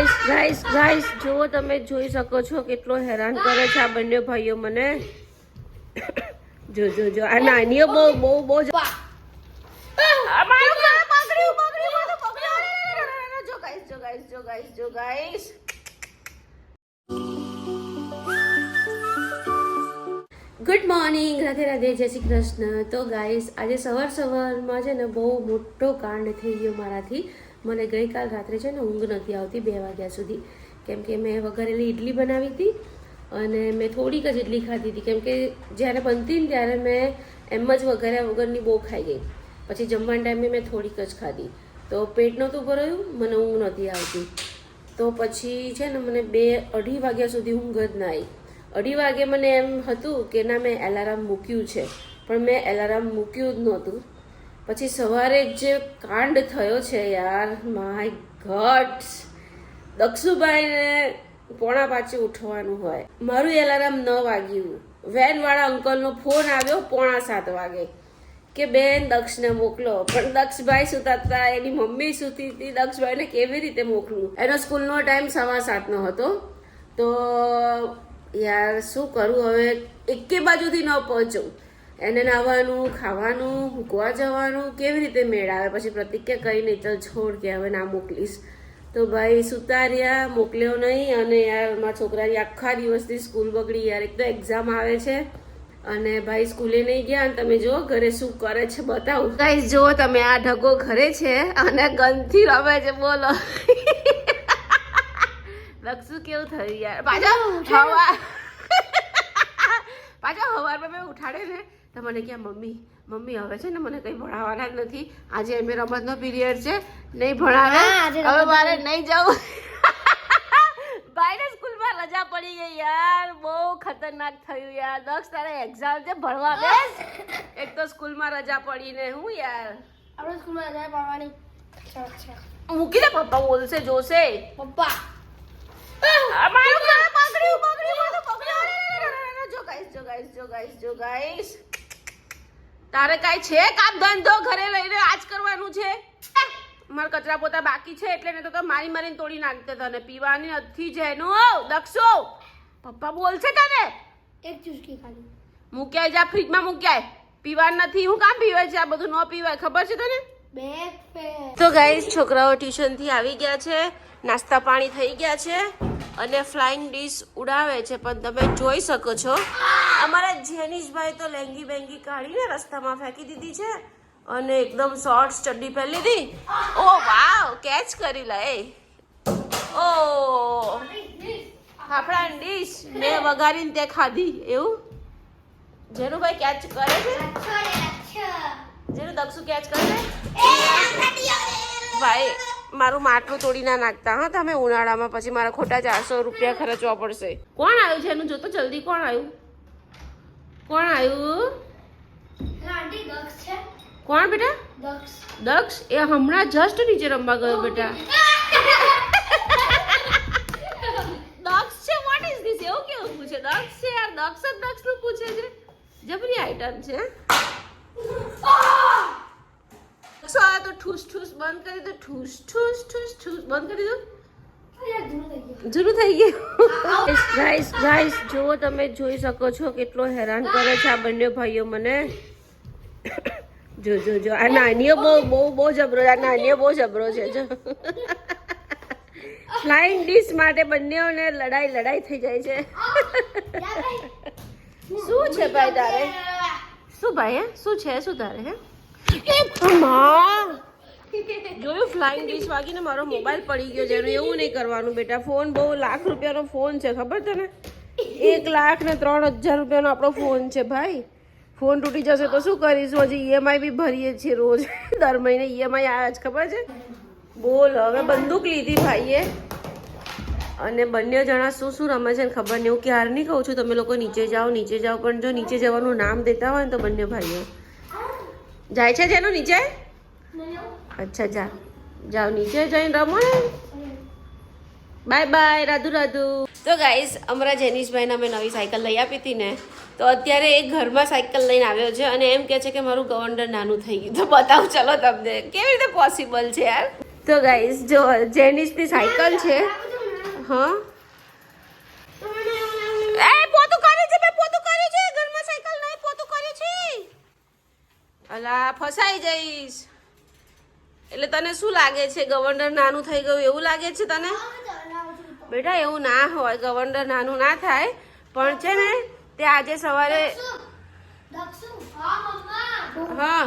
Guys guys જો તમે જોઈ શકો છો કેટલો હેરાન કરે છે આ બંને ભાઈઓ મને. જો જો જો આ નાનીઓ બહુ બહુ બહુ જ- ગાઈસ જો ગાઈસ જો ગાઈસ જો guys good morning Radhe Radhe જય શ્રી કૃષ્ણ. તો ગાઈસ આજે સવાર સવારમાં છે ને બહુ મોટો કાંડ થઈ ગયો મારાથી. મને ગઈકાલ રાત્રે છે ને ઊંઘ નથી આવતી બે વાગ્યા સુધી. કેમ કે મેં વઘારેલી ઇડલી બનાવી હતી અને મેં થોડીક જ ઇડલી ખાધી હતી. કેમ કે જ્યારે બનતી ને ત્યારે મેં એમ જ વઘાર્યા વગરની બહુ ખાઈ ગઈ. પછી જમવાના ટાઈમે મેં થોડીક જ ખાધી. તો પેટ નહોતું ભરાયું મને ઊંઘ નહોતી આવતી. તો પછી છે ને મને બે અઢી વાગ્યા સુધી ઊંઘ જ ના આવી અઢી વાગે મને એમ હતું કે ના, મેં એલાર્મ મૂક્યું છે. પણ મેં એલાર્મ મૂક્યું જ નહોતું. પછી સવારે જે કાંડ થયો છે યાર માય ગટ દક્ષુભાઈને પોણા પાંચે ઉઠવાનું હોય. મારું એલાર્મ ન વાગ્યું. વેનવાળા અંકલનો ફોન આવ્યો પોણા સાત વાગે કે બેન, દક્ષને મોકલો. પણ દક્ષભાઈ સુતા હતા એની મમ્મી સુતી હતી. દક્ષભાઈને કેવી રીતે મોકલું? એનો સ્કૂલનો ટાઈમ સવા સાતનો હતો. તો યાર, શું કરું? હવે એકે બાજુથી ન પહોંચું. એને નાહવાનું ખાવાનું મૂકવા જવાનું કેવી રીતે મેળ આવે? પછી પ્રતિક કે કઈ નહીં ચાલ છોડ કે હવે ના મોકલીશ. તો ભાઈ સુતાર્યા મોકલ્યો નહીં અને યાર મારા છોકરાની આખા દિવસથી સ્કૂલ બગડી યાર. એક તો એક્ઝામ આવે છે અને ભાઈ સ્કૂલે નહીં ગયા અને તમે જો ઘરે શું કરે છે બતાવું. ગાઈસ જો તમે આ ઢગો ઘરે છે અને ગનથી રમે છે બોલો. લક્ષુ કેવું થયું યાર? પાછા હવા પાછા હવારમાં મેં ઉઠાડે ને તો મને ક્યાં મમ્મી મમ્મી હવે છે ને મને કંઈ ભણાવવાના જ નથી. આજે એમ રમતનો પીરિયડ છે. નહીં ભણાવે. આજે હવે મારે નહીં જવું. ભાઈને સ્કૂલમાં રજા પડી ગઈ યાર બહુ ખતરનાક થયું યાર. દક્ષ તારે એક્ઝામ છે ભણવા બેસ. એક તો સ્કૂલમાં રજા પડીને હું યાર? આપણે સ્કૂલમાં રજા પડવાની મૂકી દે પપ્પા બોલશે જોશે. પપ્પા. જો ગાઈસ જો ગાઈસ જો ગાઈસ જો guys. તારે કાંઈ છે કામ? ધંધો ઘરે લઈને આજ કરવાનું છે? મારા કચરા પોતા બાકી છે એટલે ને તો મારી મારીને તોડી નાખતે તને. પીવાની નથી જ એનું દક્ષો પપ્પા બોલશે તને? એક ચુસ્કી ખાલી મૂક્યાય જા ફ્રીજમાં મૂક્યાય. પીવાનું નથી. હું કામ પીવાય છે? આ બધું ન પીવાય. ખબર છે તને? તો ગાઈસ છોકરાઓ ટ્યુશનથી આવી ગયા છે. નાસ્તા પાણી થઈ ગયા છે. અને ફ્લાઇંગ ડીશ ઉડાવે છે પણ તમે જોઈ શકો છો. અમારા જેનિશભાઈ તો લેંગી બેંગી કાઢીને રસ્તામાં ફેંકી દીધી છે અને એકદમ શોર્ટ ચડ્ડી પહેરી લીધી. ઓ વાવ કેચ કરી લે ઓ ફાફડા ડીશ મેં વઘારીને તે ખાધી એવું? જેનુભાઈ કેચ કરે છે? જેનું દક્ષુ કેચ કરે છે? ભાઈ મારું માટલું તોડી ના નાખતા હા તમે ઉનાળામાં પછી મારા ખોટા ચારસો રૂપિયા ખર્ચવા પડશે. કોણ આવ્યું છે એનું? જોતો જલ્દી કોણ આવ્યું? કોણ આવ્યું? કોણ બેટા? દક્ષ. દક્ષ? એ હમણાં જસ્ટ નીચે રમવા ગયો બેટા. દક્ષ છે? વોટ ઇઝ ધીસ એવું કેવું પૂછે? દક્ષ છે યાર? દક્ષ જ દક્ષનું પૂછે છે. જબરી આઈટમ છે દક્ષ આ તો ઠૂસ ઠૂસ બંધ કરી દો ઠૂસ ઠૂસ ઠૂસ ઠૂસ બંધ કરી દો. જૂનું થઈ ગયું ગાઈસ ગાઈસ જુઓ તમે જોઈ શકો છો કેટલો હેરાન કરે છે આ બંને ભાઈઓ મને. જો જો જો આ નાનીઓ બહુ બહુ બહુ જબરો છે આ નાનીઓ બહુ જબરો છે જો. ફ્લાઇંગ ડિશ માટે બંનેઓને લડાઈ લડાઈ થઈ જાય છે. શું છે ભાઈ તારે? શું ભાઈ હે? શું છે? શું તારે હે? માં જોયું? ફ્લાઇંગ ડીશ વાગીને મારો મોબાઈલ પડી ગયો એનું એવું નહીં કરવાનું બેટા. ફોન બહુ લાખ રૂપિયાનો ફોન છે, ખબર તને? એક લાખ ને ત્રણ હજાર રૂપિયાનો આપણો ફોન છે, ભાઈ. ફોન તૂટી જશે તો શું કરીશું? હજી ઈએમઆઈ બી ભરીએ છીએ રોજ. દર મહિને ઈએમઆઈ આવે છે, ખબર છે? બોલ, હવે બંદૂક લીધી ભાઈએ. અને બંને જણા શું શું રમે છે ખબર નહીં. હું ક્યારની કહું છું, તમે લોકો નીચે જાઓ નીચે જાઓ. પણ જો નીચે જવાનું નામ દેતા હોય ને તો બંને ભાઈઓ. જાય છે જેનું નીચે? અચ્છા જા. જાઓ નીચે જઈને રમો ને. Bye bye Radhu Radhu. તો ગાઈસ અમારા જેનિશભાઈને અમે નવી સાયકલ લઈ આપી હતી ને તો અત્યારે એ ઘરમાં સાયકલ લઈને આવ્યો છે અને એમ કહે છે કે મારું ગવંડર નાનું થઈ ગયું. તો બતાવું ચલો તમને કેવી રીતે પોસિબલ છે યાર? તો ગાઈસ જો જેનિશની સાયકલ છે. હા? એ પોતું કર્યું છે બે પોતું કરે છે ઘરમાં સાયકલ નહીં પોતું કરે છે. અલા ફસાઈ જઈશ. એટલે તને શું લાગે છે? ગવર્નર નાનું થઈ ગયું એવું લાગે છે તને? બેટા એવું ના હોય. ગવર્નર નાનું ના થાય. પણ છે ને તે આજે સવારે હા.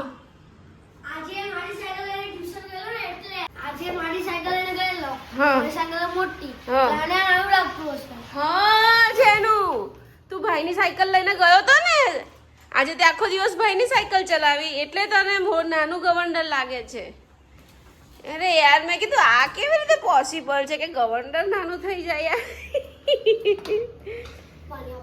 આજે મારી સાયકલ લઈને ટ્યુશન ગયેલો ને એટલે આજે મારી સાયકલ લઈને ગયેલો. હા. મારી સાયકલ મોટી. હા. તને નાનું લાગતું હશે. હા જેનું. તું ભાઈની સાયકલ લઈને ગયો તો ને? આજે તે આખો દિવસ ભાઈની સાયકલ ચલાવી. એટલે તને નાનું ગવર્નર લાગે છે. અરે યાર મેં કીધું આ કેવી રીતે પોસિબલ છે કે ગવર્નર નાનું થઈ જાય યાર?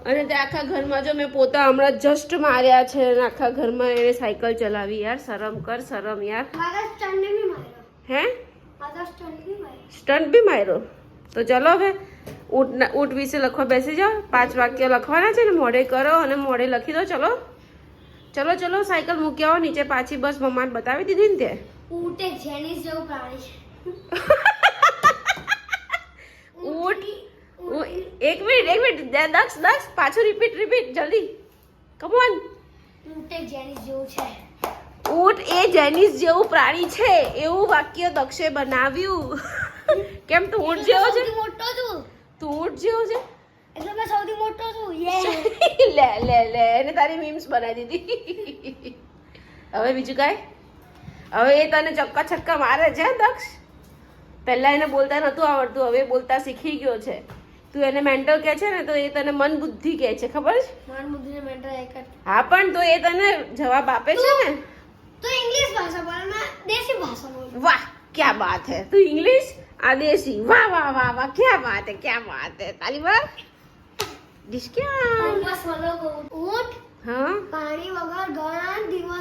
અને તે આખા ઘરમાં જો મેં પોતા હમણાં જસ્ટ માર્યા છે અને આખા ઘરમાં એને સાયકલ ચલાવી યાર શરમ કર શરમ યાર. હે? સ્ટન્ટ બી માર્યો. તો ચલો હવે ઊંટ ઊંટ વિશે લખવા બેસી જાઓ. પાંચ વાક્ય લખવાના છે ને મોડે કરો અને મોડે લખી દો ચલો. ચલો ચલો સાયકલ મૂકી આવો નીચે પાછી બસ મમ્માને બતાવી દીધી ને તે. ઊંટ એક જેનિસ જેવું પ્રાણી છે. ઊંટ? એક મિનિટ એક મિનિટ. દક્ષ દક્ષ પાછું રિપીટ રિપીટ જલ્દી. કમોન ઊંટ એક જેનિસ જેવું છે. ઊંટ એ જેનિસ જેવું પ્રાણી છે. એવું વાક્ય દક્ષે બનાવ્યું. કેમ તું ઊંટ જેવો છે? મોટો છું. તું ઊંટ જેવો છે? એટલે મેં સૌથી મોટો છું. યે. લે લે લે. એને તારી મીમ્સ બનાવી દીધી. હવે બીજું કાંઈ? હવે એ તને ચક્કા છક્કા મારે છે દક્ષ? પહેલાં એને બોલતા નતું આવડતું હવે બોલતા શીખી ગયો છે. તું એને મેન્ટલ કહે છે ને તો એ તને મન બુદ્ધિ કહે છે ખબર છે? હા પણ તો એ તને જવાબ આપે છે ને? તો ઇંગ્લિશ ભાષા બોલ મેં દેશી ભાષા બોલ. વાહ ક્યા બાત હે? તું ઇંગ્લિશ? આ દેશી. વાહ વાહ વાહ વાહ ક્યા બાત હે ક્યા બાત હે? તાલી વાત બોલો ઊંટ હા? પાણી વગર ઘણા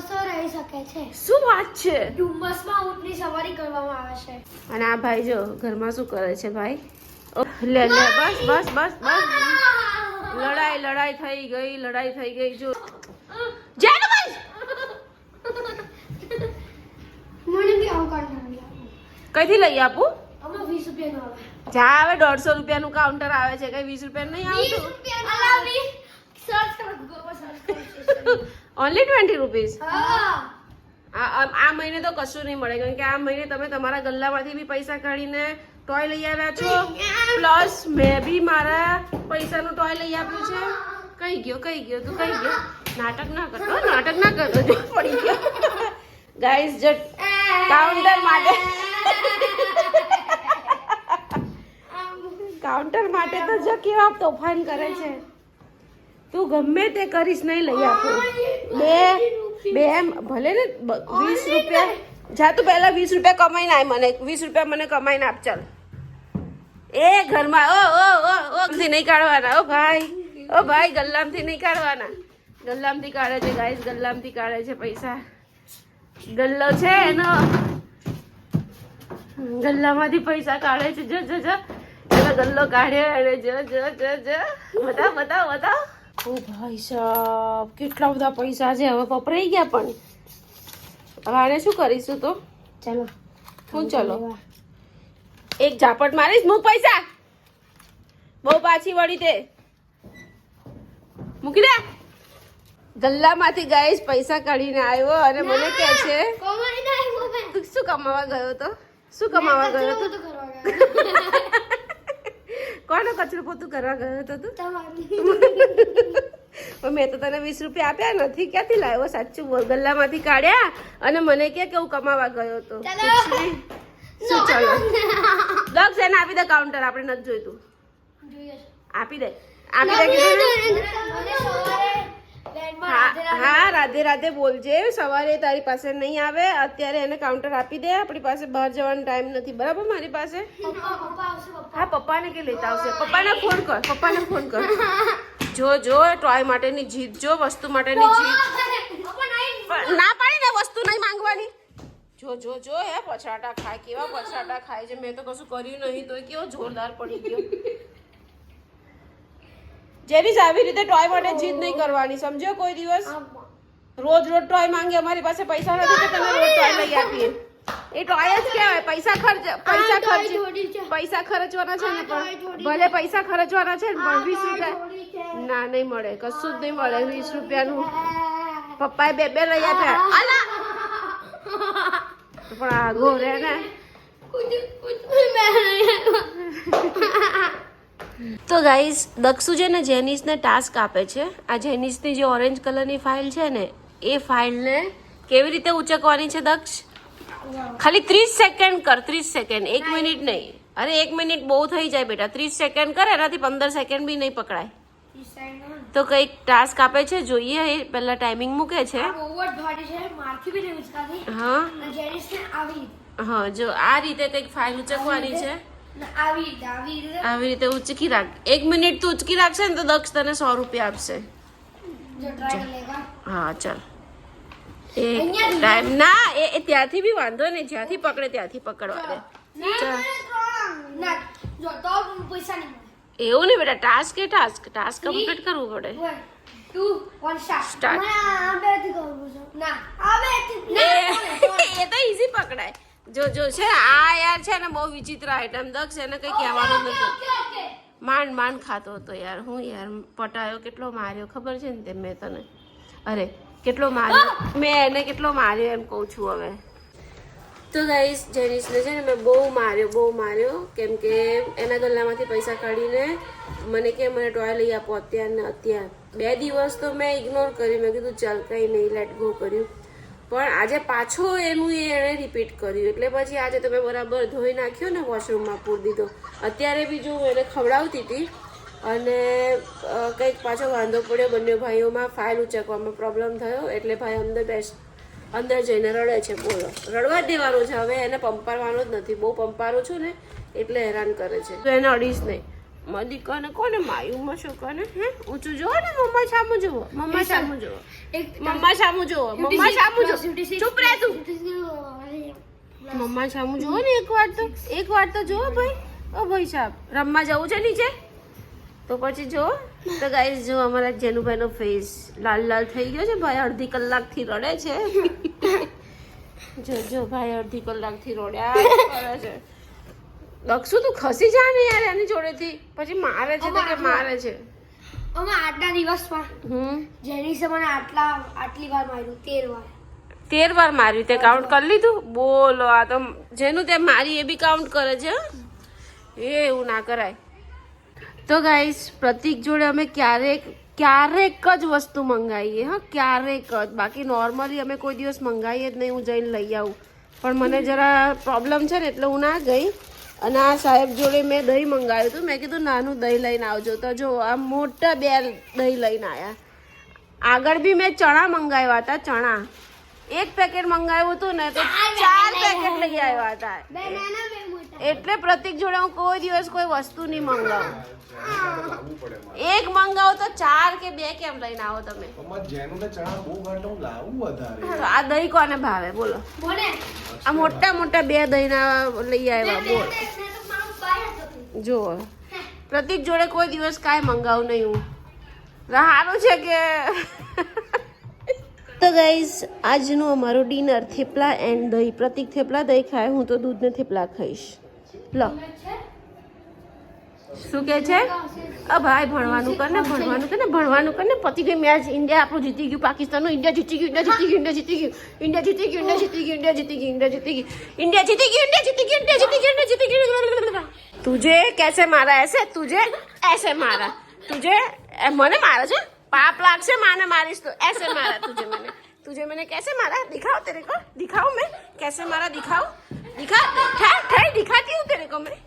દિવસો રહી શકે છે. શું વાત છે? ડુમ્મસમાં ઊંટની સવારી કરવામાં આવે છે. અને આ ભાઈ જો ઘરમાં શું કરે છે ભાઈ? લે લે બસ બસ બસ બસ. લડાઈ લડાઈ થઈ ગઈ લડાઈ થઈ ગઈ જો. આવું કઈથી લઈ આપું? આવે. જા હવે દોઢસો રૂપિયાનું કાઉન્ટર આવે છે. કઈ વીસ રૂપિયા નહીં આવતું? આવે. સર્ચ કરો ગૂગલ પર સર્ચ કરો ઓનલી ટ્વેન્ટી રૂપીસ હા આ મહિને તો કશું નહીં મળે કારણ કે આ મહિને તમે તમારા ગલ્લામાંથી બી પૈસા કાઢીને ટોય લઈ આવ્યા છો. પ્લસ મેં બી મારા પૈસાનું ટોય લઈ આપ્યું છે. કઈ ગયો કઈ ગયો તું કઈ ગયો? નાટક ના કરતો નાટક ના કરતો જો પડી ગયો. ગાઈસ જો કાઉન્ટર માટે. કાઉન્ટર માટે તો જો કેવા તોફાન કરે છે. તું ગમે તે કરીશ નહીં લઈ આપું બે બે એમ ભલે ને વીસ રૂપિયા. જા તું પહેલા વીસ રૂપિયા કમાઈને આય મને. વીસ રૂપિયા મને કમાઈને આપ ચાલ. એ ઘરમાં ઓ ઓ ઓ ઓ થી નહીં કાઢવાના. ઓ ભાઈ ઓ ભાઈ ગલ્લામથી નહીં કાઢવાના. ગલ્લામથી કાઢે છે ગાઈસ ગલ્લામથી કાઢે છે પૈસા. ગલ્લો છે એનો. ગલ્લામાંથી પૈસા કાઢે છે. જો જો જો. એનો ગલ્લો કાઢ્યો અને જો જો જો જો. બતાવ બતાવ બતાવ. ઓ ભાઈ સાહેબ કેટલા બધા પૈસા છે હવે વપરાઈ ગયા પણ. હવે આને શું કરીશું તો? ચાલો. હું ચલો. એક ઝાપટ મારીશ મૂક પૈસા. બહુ પાછી વળી તે મૂકી દે. ગલ્લામાંથી ગાઈશ પૈસા કાઢીને આવ્યો અને મને કહે છે તું શું કમાવા ગયો તો? શું કમાવા ગયો તો? કોનો કચરો પોતું કરવા ગયો હતો તું? મેં તો તને વીસ રૂપિયા આપ્યા નથી ક્યાંથી લાવ્યો? સાચું બોલ ગલ્લામાંથી કાઢ્યા અને મને કે કે હું કમાવા ગયો હતો. શું ચાલો? દક્ષ એને આપી દે કાઉન્ટર આપણે નથી જોઈતું. જોઈએ. આપી દે. આપી દે રાધે હા રાધે બોલજે સવારે તારી પાસે નહીં આવે અત્યારે એને કાઉન્ટર આપી દે આપણી પાસે બહાર જવાનો ટાઈમ નથી બરાબર મારી પાસે? પપ્પા પપ્પા આવશે પપ્પા. હા પપ્પાને કે લેતા આવશે? પપ્પાને ફોન કર પપ્પાને ફોન કર. જો જો ટોય માટેની જીદ જો વસ્તુ માટેની જીત પણ ના પાડી ને વસ્તુ નહીં માંગવાની. જો જો જો હે પછાટા ખાય કેવા પછાટા ખાય છે મેં તો કશું કર્યું નહીં તો કેવો જોરદાર પડી ગયો. જેની આવી રીતે ટોય માટે જીદ નહીં કરવાની સમજો કોઈ દિવસ? રોજ રોજ ટોય માંગે અમારી પાસે પૈસા નથી કે તમે રોજ ટોય લઈ આપીએ. એ ટોય જ કહેવાય પૈસા ખર્ચ પૈસા ખર્ચ. પૈસા ખર્ચવાના છે ને પણ ભલે પૈસા ખર્ચવાના છે ને પણ વીસ રૂપિયા ના નહીં મળે કશું જ નહીં મળે વીસ રૂપિયાનું. પપ્પાએ બે બે લઈ આપ્યા. અલા! પણ આગો રે ને. તો ગાઈઝ દક્ષુ છે ને જેનિસને ટાસ્ક આપે છે. આ જેનિસની જે ઓરેન્જ કલરની ફાઇલ છે ને એ ફાઇલને કેવી રીતે ઉચકવાની છે દક્ષ? ખાલી ત્રીસ સેકન્ડ કર ત્રીસ સેકન્ડ એક મિનિટ નહીં. અરે એક મિનિટ બહુ થઈ જાય બેટા. ત્રીસ સેકન્ડ કર એનાથી પંદર સેકન્ડ બી નહીં પકડાય. તો કંઈક ટાસ્ક આપે છે? જોઈએ એ પહેલા ટાઈમિંગ મૂકે છે. હા. હા જો આ રીતે કંઈક ફાઇલ ઉચકવાની છે. આવી રીતે ઉચકી રાખ. એક મિનિટ તું ઉચકી રાખશે ને તો દક્ષ તને સો રૂપિયા આપશે. હા ચાલ? ટાઈમ ના એ ત્યાંથી બી વાંધો નહીં. જ્યાંથી પકડે ત્યાંથી પકડવા દે. એવું નહીં બેટા ટાસ્ક એ ટાસ્ક ટાસ્ક કમ્પ્લીટ કરવું પડે. એ તો ઈઝી પકડાય. જો જો છે આ યાર છે ને બહુ વિચિત્ર આઈટમ દક્ષ એને કઈ કહેવાનું નથી. માંડ માંડ ખાતો હતો યાર. હું યાર પટાયો કેટલો માર્યો ખબર છે ને તે મેં તને? અરે કેટલો માર્યો મેં એને કેટલો માર્યો એમ કહું છું હવે. તો ગાઈસ જેનિસને છે ને મેં બહુ માર્યો બહુ માર્યો. કેમ કે એના ગલ્લામાંથી પૈસા કાઢીને મને કે મને ટોય લઈ આપો અત્યાર ને અત્યાર. બે દિવસ તો મેં ઇગ્નોર કર્યું. મેં કીધું ચાલ કંઈ નહીં લેટ ગો કર્યું. પણ આજે પાછો એનું એણે રિપીટ કર્યું. એટલે પછી આજે તો મેં બરાબર ધોઈ નાખ્યો ને વોશરૂમમાં પૂરી દીધો. અત્યારે બી જો હું એને ખવડાવતી હતી અને કંઈક પાછો વાંધો પડ્યો બંને ભાઈઓમાં ફાઇલ ઉચકવામાં પ્રોબ્લેમ થયો એટલે ભાઈ અંદર બેસ અંદર જઈને રડે છે બોલો. રડવા જ દેવાનું છે હવે એને પંપારવાનો જ નથી. બહુ પંપારું છું ને એટલે હેરાન કરે છે. તો એને અડીશ નહીં. મદી કને કોને માયું શું કને હે? ઊંચું જોવો ને મમ્મા સામું જોવો મમ્મા સામું જોવો મમ્મા સામું જોવો મમ્મા સામું જોવો ચૂપ રહે તું. મમ્મા સામું જોવો ને એક વાર તો. એક વાર તો જોવો ભાઈ. ઓ ભાઈ સાહેબ રમવા જવું છે નીચે? તો પછી જો તો ગાઈસ જો અમારા જેનુભાઈનો ફેસ લાલ લાલ થઈ ગયો છે ભાઈ અડધી કલાકથી રડે છે. જો જો ભાઈ અડધી કલાકથી રડ્યા કરે છે. દક્ષુ તું ખસી જા ને યાર એની જોડેથી. પછી મારે છે તો કે મારે છે. અમે આટલા દિવસમાં હમ. જેનિસે મને આટલા આટલી વાર માર્યું? તેર વાર. તેર વાર માર્યું તે કાઉન્ટ કરી લીધું? બોલો આ તો જેનું તે મારી એ બી કાઉન્ટ કરે છે. હં? એ એવું ના કરાય. તો ગાઈસ પ્રતિક જોડે અમે ક્યારેક ક્યારેક જ વસ્તુ મંગાવીએ હા ક્યારેક જ. બાકી નોર્મલી અમે કોઈ દિવસ મંગાવીએ જ નહીં હું જઈને લઈ આવું. પણ મને જરા પ્રોબ્લેમ છે ને એટલે હું ના ગઈ. અને આ સાહેબ જોડે મેં દહીં મંગાવ્યું હતું. મેં કીધું નાનું દહીં લઈને આવજો. તો જો આ મોટા બે દહીં લઈને આવ્યા આગળ બી મેં ચણા મંગાવ્યા હતા ચણા. એક પેકેટ મંગાવ્યું હતું ને તો ચાર પેકેટ લઈ આવ્યા હતા. એટલે પ્રતિક જોડે હું કોઈ દિવસ કોઈ વસ્તુ નહીં મંગાવું. એક મંગાવો તો ચાર કે બે કેમ લઈને આવો તમે? જેનું ચણા બહુ ઘાટા લાવું વધારે. આ દહીં કોને ભાવે? બોલો. બોલે. આ મોટા મોટા બે દહીંના લઈ આવ્યા બોલ. જ પ્રતિક જોડે કોઈ દિવસ કાંઈ મંગાવું નહીં હું. સારું છે કે? તો ગાઈઝ આજનું અમારું ડિનર થેપલા એન્ડ દહીં. પ્રતિક થેપલા દહીં ખાય હું તો દૂધને થેપલા ખાઈશ. લો. શું કે છે અ ભાઈ ભણવાનું કર ને ભણવાનું કર ને ભણવાનું કર ને પતી ગઈ મેચ ઇન્ડિયા આપણું જીતી ગયું પાકિસ્તાનનું ઇન્ડિયા જીતી ગયું ઇન્ડિયા જીતી ગયું ઇન્ડિયા જીતી ગયું ઇન્ડિયા જીતી ગયું ઇન્ડિયા જીતી ગયું ઇન્ડિયા જીતી ગયું ઇન્ડિયા જીતી ગયું ઇન્ડિયા જીતી ગયું ઇન્ડિયા જીતી ગયું ઇન્ડિયા જીતી ગયું ઇન્ડિયા જીતી ગયું तुझे कैसे मारा ऐसे तुझे ऐसे मारा तुझे ए, મને મારે છે પાપ લાગશે માને મારીશ તો ऐसे मारा तुझे मैंने तुझे मैंने कैसे मारा दिखाओ तेरे को दिखाओ मैं कैसे मारा दिखाओ दिखा ठहर ठहर दिखाती हूँ तेरे को मैं